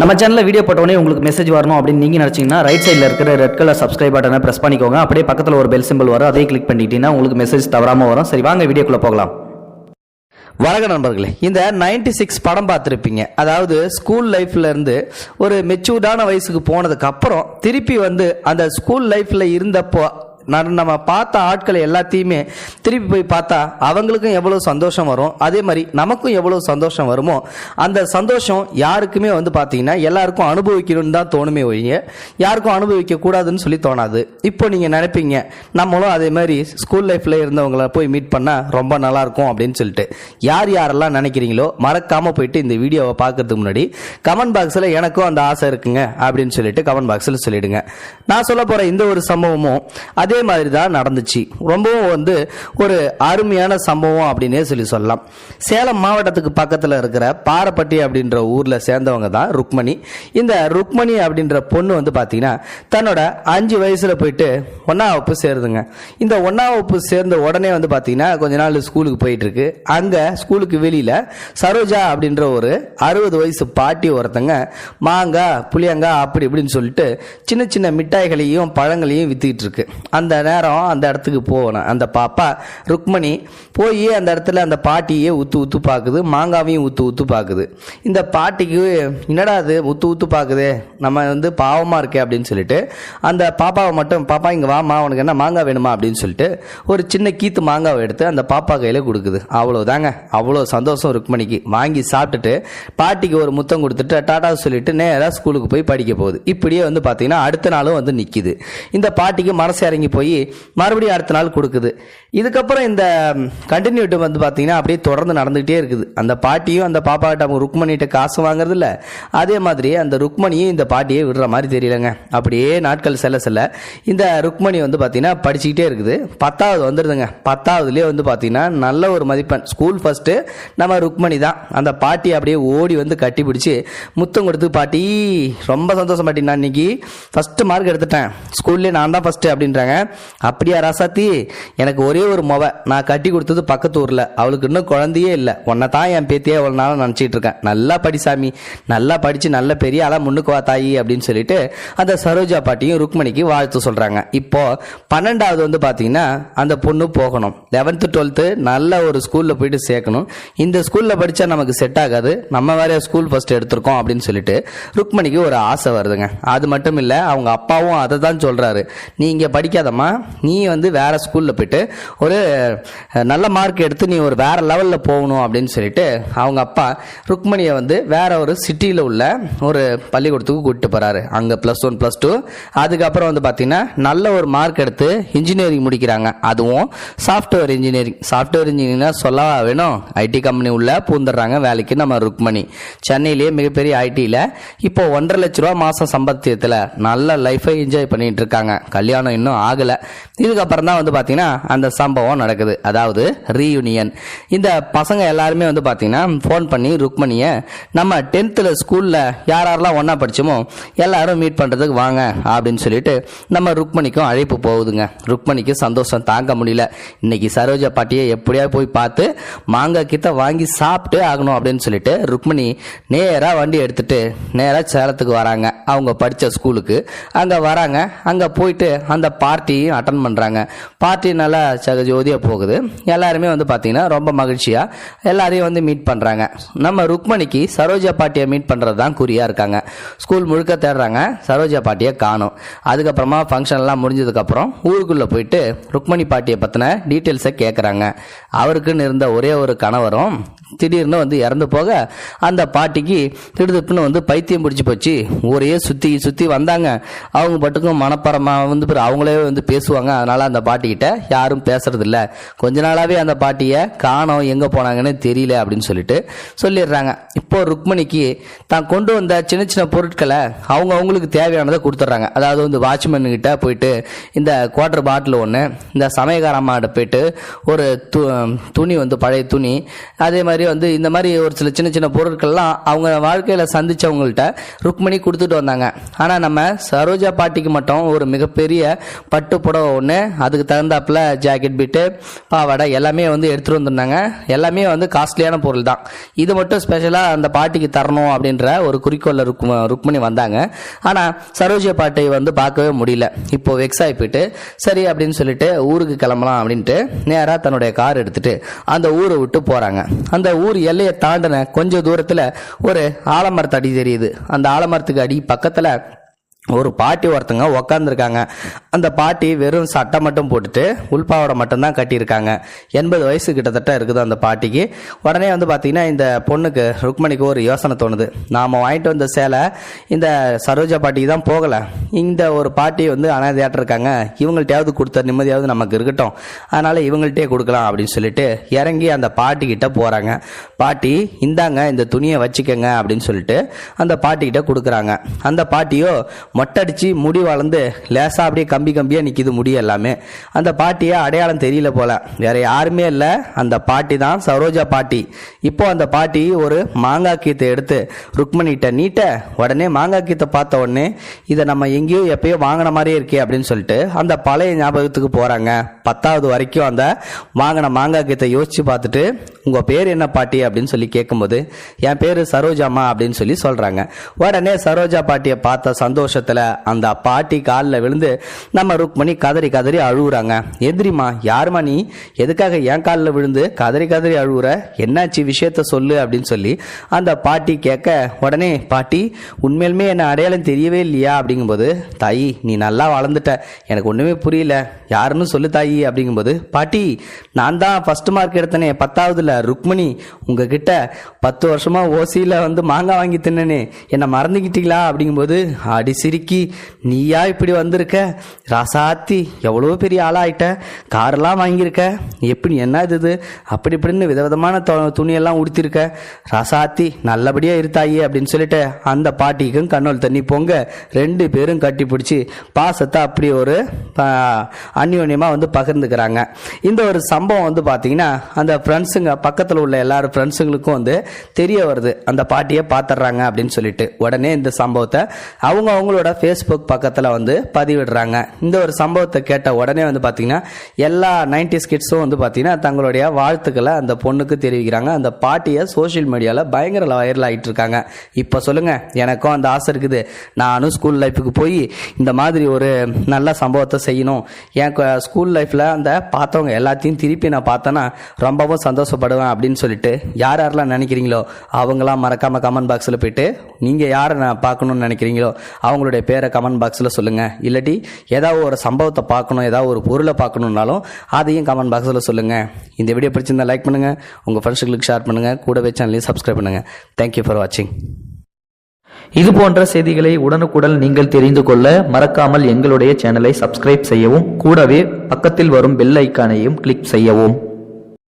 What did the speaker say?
நம்ம சேனலில் வீடியோ போட்டோடனே உங்களுக்கு மெசேஜ் வரணும் அப்படின்னு நீங்கள் நினச்சிங்கன்னா ரைட் சைடில் இருக்கிற ரெட் கலர் சப்ஸ்கிரைப் பட்டனை ப்ரெஸ் பண்ணிக்கோங்க. அப்படியே பக்கத்தில் ஒரு பெல் சிம்பிள் வரும். அதே கிளிக் பண்ணிட்டீங்கன்னா உங்களுக்கு மெசேஜ் தவறாமல் வரும். சரி வாங்க வீடியோக்குள்ளே போகலாம். வணக்க நண்பர்களே. இந்த 96 சிக்ஸ் படம் பார்த்துருப்பீங்க. அதாவது ஸ்கூல் லைஃப்லேருந்து ஒரு மெச்சூர்டான வயசுக்கு போனதுக்கப்புறம் திருப்பி வந்து அந்த ஸ்கூல் லைஃப்பில் இருந்தப்போ நம்ம பார்த்த ஆட்களை எல்லாத்தையுமே திருப்பி போய் பார்த்தா அவங்களுக்கும் எவ்வளோ சந்தோஷம் வரும்? அதே மாதிரி நமக்கும் எவ்வளோ சந்தோஷம் வருமோ? அந்த சந்தோஷம் யாருக்குமே வந்து பார்த்தீங்கன்னா எல்லாருக்கும் அனுபவிக்கணும்னு தான் தோணுமே ஒழிய யாருக்கும் அனுபவிக்க கூடாதுன்னு சொல்லி தோணாது. இப்போ நீங்கள் நினைப்பீங்க நம்மளும் அதே மாதிரி ஸ்கூல் லைஃப்பில் இருந்தவங்கள போய் மீட் பண்ணால் ரொம்ப நல்லாயிருக்கும் அப்படின்னு சொல்லிட்டு. யார் யாரெல்லாம் நினைக்கிறீங்களோ மறக்காமல் போயிட்டு இந்த வீடியோவை பார்க்கறதுக்கு முன்னாடி கமெண்ட் பாக்ஸில் எனக்கும் அந்த ஆசை இருக்குங்க அப்படின்னு சொல்லிட்டு கமெண்ட் பாக்ஸில் சொல்லிடுங்க. நான் சொல்ல போகிற இந்த ஒரு சம்பவமும் அதே அதே மாதிரி தான் நடந்துச்சு. ரொம்பவும் வந்து ஒரு அருமையான சம்பவம் அப்படின்னே சொல்லி சொல்லலாம். சேலம் மாவட்டத்துக்கு பக்கத்தில் இருக்கிற பாரப்பட்டி அப்படின்ற ஊரில் சேர்ந்தவங்க தான் ருக்மணி. இந்த ருக்மணி அப்படின்ற பொண்ணு வந்து பார்த்தீங்கன்னா தன்னோட அஞ்சு வயசில் போயிட்டு ஒன்றாம் வகுப்பு சேருதுங்க. இந்த ஒன்றாம் வகுப்பு சேர்ந்த உடனே வந்து பார்த்தீங்கன்னா கொஞ்ச நாள் ஸ்கூலுக்கு போயிட்டுருக்கு. அங்கே ஸ்கூலுக்கு வெளியில் சரோஜா அப்படின்ற ஒரு அறுபது வயசு பாட்டி ஒருத்தங்க மாங்காய் புளியங்காய் அப்படி இப்படின்னு சொல்லிட்டு சின்ன சின்ன மிட்டாய்களையும் பழங்களையும் வித்துக்கிட்டு இருக்கு. அந்த நேரம் அந்த இடத்துக்கு போகணும் அந்த பாப்பா ருக்மணி போய் அந்த இடத்துல அந்த பாட்டியே உத்து உத்து பார்க்குது மாங்காவையும் உத்து உத்து பார்க்குது இந்த பாட்டிக்கு என்னடா அது உத்து உத்து பார்க்குது நம்ம வந்து பாவமாக இருக்கே அப்படின்னு சொல்லிட்டு அந்த பாப்பாவை மட்டும் பாப்பா இங்கே வாமா உனக்கு என்ன மாங்காய் வேணுமா? அப்படின்னு சொல்லிட்டு ஒரு சின்ன கீத்து மாங்காவை எடுத்து அந்த பாப்பா கையில் கொடுக்குது. அவ்வளோதாங்க அவ்வளோ சந்தோஷம் ருக்மணிக்கு. வாங்கி சாப்பிட்டுட்டு பாட்டிக்கு ஒரு முத்தம் கொடுத்துட்டு டாடா சொல்லிட்டு நேராக ஸ்கூலுக்கு போய் படிக்க போகுது. இப்படியே வந்து பார்த்தீங்கன்னா அடுத்த நாளும் வந்து நிற்கிது இந்த பாட்டிக்கு மனசு இறங்கி போய் மறுபடியும் அடுத்த நாள் கொடுக்குது. இதுக்கப்புறம் இந்த கண்டினியூட்டி வந்து பார்த்தீங்கன்னா அப்படியே தொடர்ந்து நடந்துகிட்டே இருக்குது. அந்த பாட்டியும் அந்த பாப்பாட்ட அவங்க ருக்மணிகிட்ட காசு வாங்குறது இல்லை அதே மாதிரி அந்த ருக்மணியும் இந்த பாட்டியை விடுற மாதிரி தெரியலங்க. அப்படியே நாட்கள் செல்ல செல்ல இந்த ருக்மணி வந்து பார்த்தீங்கன்னா படிச்சுக்கிட்டே இருக்குது. பத்தாவது வந்துடுதுங்க பத்தாவதுலேயே வந்து பார்த்தீங்கன்னா நல்ல ஒரு மதிப்பெண். ஸ்கூல் ஃபஸ்ட்டு நம்ம ருக்மணி தான். அந்த பாட்டி அப்படியே ஓடி வந்து கட்டி பிடிச்சி முத்தம் கொடுத்து பாட்டி ரொம்ப சந்தோஷம் பாட்டி. நான் இன்னைக்கு ஃபஸ்ட்டு மார்க் எடுத்துட்டேன். ஸ்கூல்லேயே நான் தான் ஃபஸ்ட்டு அப்படின்றாங்க. அப்படியா ராசாத்தி? எனக்கு ஒரே ஒரு மொவை. நான் கட்டி கொடுத்தது பக்கத்து ஊரில். அவளுக்கு இன்னும் குழந்தையே இல்லை. உன்னை தான் என் பேத்தியே இவ்வளோ நாளும் நினச்சிட்டு இருக்கேன். நல்லா படி சாமி. நல்லா படித்து நல்ல பெரிய ஆளாக முன்னுக்கு வா தாயி அப்படின்னு சொல்லிட்டு அந்த சரோஜா பாட்டியும் ருக்மணிக்கு வாழ்த்து சொல்கிறாங்க இப்போது பன்னெண்டாவது வந்து பார்த்தீங்கன்னா அந்த பொண்ணு போகணும். லெவன்த்து டுவெல்த்து நல்ல ஒரு ஸ்கூலில் போயிட்டு சேர்க்கணும். இந்த ஸ்கூலில் படித்தா நமக்கு செட் ஆகாது. நம்ம வேற ஸ்கூல் ஃபர்ஸ்ட் எடுத்திருக்கோம் அப்படின்னு சொல்லிட்டு ருக்மணிக்கு ஒரு ஆசை வருதுங்க. அது மட்டும் இல்லை அவங்க அப்பாவும் அதை தான் சொல்கிறாரு நீ இங்கே படிக்காதம்மா நீ வந்து வேறு ஸ்கூலில் போயிட்டு ஒரு நல்ல மார்க் எடுத்து நீ ஒரு வேறு லெவலில் போகணும் அப்படின்னு சொல்லிட்டு அவங்க அப்பா ருக்மணியை வந்து வேற ஒரு சிட்டியில் உள்ள ஒரு பள்ளிக்கூடத்துக்கு கூப்பிட்டு போகிறாரு அங்கே ப்ளஸ் ஒன் ப்ளஸ் டூ அதுக்கப்புறம் வந்து பார்த்தீங்கன்னா நல்ல ஒரு மார்க் எடுத்து இன்ஜினியரிங் முடிக்கிறாங்க. அதுவும் சாஃப்ட்வேர் இன்ஜினியரிங் சாஃப்ட்வேர் இன்ஜினியரிங்னா சொல்லவா வேணும்? ஐடி கம்பெனி உள்ள பூந்துடுறாங்க. வேலைக்கு நம்ம ருக்மணி. சென்னையிலேயே மிகப்பெரிய ஐடியில் இப்போ ஒன்றரை லட்ச ரூபா மாதம் சம்பாத்தியத்தில் நல்ல லைஃபை என்ஜாய் பண்ணிட்டு இருக்காங்க. கல்யாணம் இன்னும் ஆகலை இதுக்கப்புறம் தான் வந்து பார்த்தீங்கன்னா அந்த சம்பவம் நடக்குது. அதாவது ரீயூனியன் இந்த பசங்க எல்லாருமே வந்து பார்த்தீங்கன்னா ஃபோன் பண்ணி ருக்மணியை நம்ம டென்த்தில் ஸ்கூலில் யார் யாரெல்லாம் ஒன்றா படிச்சோமோ எல்லாரும் மீட் பண்ணுறதுக்கு வாங்க அப்படின்னு சொல்லிட்டு நம்ம ருக்மணிக்கும் அழைப்பு போகுதுங்க. ருக்மணிக்கு சந்தோஷம் தாங்க முடியல. இன்னைக்கு சரோஜா பாட்டியை எப்படியா போய் பார்த்து மாங்காய் கிட்ட வாங்கி சாப்பிட்டு ஆகணும் அப்படின்னு சொல்லிட்டு ருக்மணி நேராக வண்டி எடுத்துட்டு நேராக சேலத்துக்கு வராங்க. அவங்க படித்த ஸ்கூலுக்கு அங்கே வராங்க. அங்கே போயிட்டு அந்த பார்ட்டி பார்ட்டியும் அட்டன் பண்ணுறாங்க பார்ட்டி நல்லா ஜோதியாக போகுது. எல்லாருமே வந்து பார்த்தீங்கன்னா ரொம்ப மகிழ்ச்சியாக எல்லாரையும் வந்து மீட் பண்ணுறாங்க நம்ம ருக்மணிக்கு சரோஜா பாட்டியை மீட் பண்ணுறது தான் குறியாக இருக்காங்க. ஸ்கூல் முழுக்க தேடுறாங்க. சரோஜா பாட்டியை காணும். அதுக்கப்புறமா ஃபங்க்ஷன்லாம் முடிஞ்சதுக்கப்புறம் ஊருக்குள்ளே போயிட்டு ருக்மணி பாட்டியை பற்றின டீட்டெயில்ஸை கேட்குறாங்க அவருக்குன்னு இருந்த ஒரே ஒரு கணவரும் திடீர்னு வந்து இறந்து போக அந்த பாட்டிக்கு திடுதுப்புன்னு வந்து பைத்தியம் பிடிச்சி போச்சு. ஊரையே சுற்றி சுற்றி வந்தாங்க. அவங்க பட்டுக்கும் மனப்பரமாக வந்து பிறகு அவங்களே வந்து பேசுவாங்க. அதனால் அந்த பாட்டிக்கிட்ட யாரும் பேசுறதில்ல. கொஞ்ச நாளாகவே அந்த பாட்டியை காணோம் எங்கே போனாங்கன்னு தெரியல அப்படின்னு சொல்லிட்டு சொல்லிடுறாங்க. இப்போ ருக்மணிக்கு தான் கொண்டு வந்த சின்ன சின்ன பொருட்களை அவங்க அவங்களுக்கு தேவையானதை கொடுத்துட்றாங்க. அதாவது வந்து வாட்ச்மேனுக்கிட்ட போயிட்டு இந்த குவார்டர் பாட்டில் ஒன்று இந்த சமயக்கார அம்மாட்ட போயிட்டு ஒரு து துணி வந்து பழைய துணி அதே மாதிரி வந்து இந்த மாதிரி ஒரு சில சின்ன சின்ன பொருட்கள்லாம் அவங்க வாழ்க்கையில் சந்தித்தவங்கள்ட்ட ருக்மணி கொடுத்துட்டு வந்தாங்க. ஆனால் நம்ம சரோஜா பாட்டிக்கு மட்டும் ஒரு மிகப்பெரிய பட் பட்டு புடவை ஒன்று அதுக்கு தகுந்தாப்புல ஜாக்கெட் பிட்டு பாவாடை எல்லாமே வந்து எடுத்துகிட்டு வந்திருந்தாங்க. எல்லாமே வந்து காஸ்ட்லியான பொருள் தான். இது மட்டும் ஸ்பெஷலாக அந்த பாட்டிக்கு தரணும் அப்படின்ற ஒரு குறிக்கோளில் ருக்ம ருக்மணி வந்தாங்க. ஆனால் சரோஜிய பாட்டை வந்து பார்க்கவே முடியல. இப்போ வெக்ஸ் ஆகி போயிட்டு சரி அப்படின்னு சொல்லிட்டு ஊருக்கு கிளம்பலாம் அப்படின்ட்டு நேராக தன்னுடைய கார் எடுத்துகிட்டு அந்த ஊரை விட்டு போகிறாங்க அந்த ஊர் எல்லையை தாண்டின கொஞ்சம் தூரத்தில் ஒரு ஆலமரத்து அடி தெரியுது. அந்த ஆலமரத்துக்கு அடி பக்கத்தில் ஒரு பாட்டி ஒருத்தங்க உக்காந்துருக்காங்க. அந்த பாட்டி வெறும் சட்டை மட்டும் போட்டுட்டு உள்பாவோட மட்டும்தான் கட்டியிருக்காங்க. எண்பது வயசு கிட்டத்தட்ட இருக்குது அந்த பாட்டிக்கு. உடனே வந்து பார்த்தீங்கன்னா இந்த பொண்ணுக்கு ருக்மணிக்கு ஒரு யோசனை தோணுது. நாம் வாங்கிட்டு வந்த சேலை இந்த சரோஜா பாட்டிக்கு தான் போகலை. இந்த ஒரு பாட்டி வந்து அனாதையாட்டு இருக்காங்க. இவங்கள்ட்டையாவது கொடுத்த நிம்மதியாவது நமக்கு இருக்கட்டும். அதனால் இவங்கள்ட்டே கொடுக்கலாம் அப்படின்னு சொல்லிட்டு இறங்கி அந்த பாட்டிக்கிட்ட போகிறாங்க பாட்டி இந்தாங்க இந்த துணியை வச்சுக்கோங்க அப்படின்னு சொல்லிட்டு அந்த பாட்டிக்கிட்ட கொடுக்குறாங்க. அந்த பாட்டியோ மொட்டடிச்சு முடி வளர்ந்து லேசாக அப்படியே கம்பி கம்பியாக நிற்கிது முடி எல்லாமே. அந்த பாட்டியை அடையாளம் தெரியல போல. வேற யாருமே இல்லை. அந்த பாட்டி தான் சரோஜா பாட்டி. இப்போ அந்த பாட்டி ஒரு மாங்காய் கீத்தை எடுத்து ருக்மணிகிட்ட நீட்ட உடனே மாங்காய் கீத்தை பார்த்த உடனே இதை நம்ம எங்கேயோ எப்பயோ வாங்கின மாதிரியே இருக்கே அப்படின்னு சொல்லிட்டு அந்த பழைய ஞாபகத்துக்கு போகிறாங்க பத்தாவது வரைக்கும் அந்த வாங்கின மாங்காய் கீத்தை யோசிச்சு பார்த்துட்டு உங்கள் பேர் என்ன பாட்டி? அப்படின்னு சொல்லி கேட்கும்போது என் பேர் சரோஜாம்மா அப்படின்னு சொல்லி சொல்கிறாங்க உடனே சரோஜா பாட்டியை பார்த்த சந்தோஷம் சந்தோஷத்தில் அந்த பாட்டி காலில் விழுந்து நம்ம ருக்மணி கதறி கதறி அழுகுறாங்க எந்திரிமா யாருமா நீ? எதுக்காக என் காலில் விழுந்து கதறி கதறி அழுகுற என்னாச்சு விஷயத்த சொல்லு அப்படின்னு சொல்லி அந்த பாட்டி கேட்க உடனே பாட்டி உண்மையிலுமே என்ன அடையாளம் தெரியவே இல்லையா? அப்படிங்கும்போது தாயி நீ நல்லா வளர்ந்துட்ட. எனக்கு ஒன்றுமே புரியல. யாருன்னு சொல்லு தாயி அப்படிங்கும்போது பாட்டி நான் தான் ஃபர்ஸ்ட் மார்க் எடுத்தனே பத்தாவதுல. ருக்மணி உங்ககிட்ட பத்து வருஷமாக ஓசியில் வந்து மாங்காய் வாங்கி தின்னனே. என்னை மறந்துக்கிட்டீங்களா அப்படிங்கும்போது அடிசி சிரிக்கி நீயா இப்படி வந்திருக்க? ராசாத்தி எவ்வளோ பெரிய ஆளாகிட்ட காரெல்லாம் வாங்கியிருக்க? எப்படி என்ன இது இது? அப்படி இப்படின்னு விதவிதமான துணியெல்லாம் உடுத்திருக்க? ராசாத்தி நல்லபடியாக இருத்தாயி அப்படின்னு சொல்லிட்டு அந்த பாட்டிக்கும் கண்ணோல் தண்ணி பொங்க ரெண்டு பேரும் கட்டி பிடிச்சி பாசத்தை அப்படி ஒரு அந்யோன்யமாக வந்து பகிர்ந்துக்கிறாங்க. இந்த ஒரு சம்பவம் வந்து பார்த்தீங்கன்னா அந்த ஃப்ரெண்ட்ஸுங்க பக்கத்தில் உள்ள எல்லாரும் ஃப்ரெண்ட்ஸுங்களுக்கும் வந்து தெரிய வருது. அந்த பாட்டியை பார்த்துட்றாங்க அப்படின்னு சொல்லிட்டு. உடனே இந்த சம்பவத்தை அவங்க அவங்களோட ஃபேஸ்புக் பக்கத்தில் வந்து பதிவிடுறாங்க. இந்த ஒரு சம்பவத்தை கேட்ட உடனே வந்து பார்த்தீங்கன்னா எல்லா நைன்டிஸ் கிட்ஸும் வந்து பார்த்தீங்கன்னா தங்களுடைய வாழ்த்துக்களை அந்த பொண்ணுக்கு தெரிவிக்கிறாங்க. அந்த பாட்டியை சோஷியல் மீடியாவில் பயங்கர வைரல் ஆகிட்டு இருக்காங்க இப்போ சொல்லுங்கள் எனக்கும் அந்த ஆசை இருக்குது. நானும் ஸ்கூல் லைஃபுக்கு போய் இந்த மாதிரி ஒரு நல்ல சம்பவத்தை செய்யணும். என் க- ஸ்கூல் லைஃப்பில் அந்த பார்த்தவங்க எல்லாத்தையும் திருப்பி நான் பார்த்தேன்னா ரொம்பவும் சந்தோஷப்படுவேன் அப்படின்னு சொல்லிட்டு யார் யாரெல்லாம் நினைக்கிறீங்களோ அவங்களாம் மறக்காமல் கமெண்ட் பாக்ஸில் போயிட்டு நீங்கள் யாரை நான் பார்க்கணும்னு நினைக்கிறீங்களோ அவங்களோட உங்களுடைய பேரை கமெண்ட் பாக்ஸில் சொல்லுங்கள் இல்லாட்டி ஏதாவது ஒரு சம்பவத்தை பார்க்கணும் ஏதாவது ஒரு பொருளை பார்க்கணுன்னாலும் அதையும் கமெண்ட் பாக்ஸில் சொல்லுங்கள் இந்த வீடியோ பிடிச்சிருந்தா லைக் பண்ணுங்கள் உங்கள் ஃப்ரெண்ட்ஸுகளுக்கு ஷேர் பண்ணுங்கள் கூடவே சேனலையும் சப்ஸ்கிரைப் பண்ணுங்கள் தேங்க்யூ ஃபார் வாட்சிங் இது போன்ற செய்திகளை உடனுக்குடன் நீங்கள் தெரிந்து கொள்ள மறக்காமல் எங்களுடைய சேனலை சப்ஸ்கிரைப் செய்யவும் கூடவே பக்கத்தில் வரும் பெல் ஐக்கானையும் கிளிக் செய்யவும்.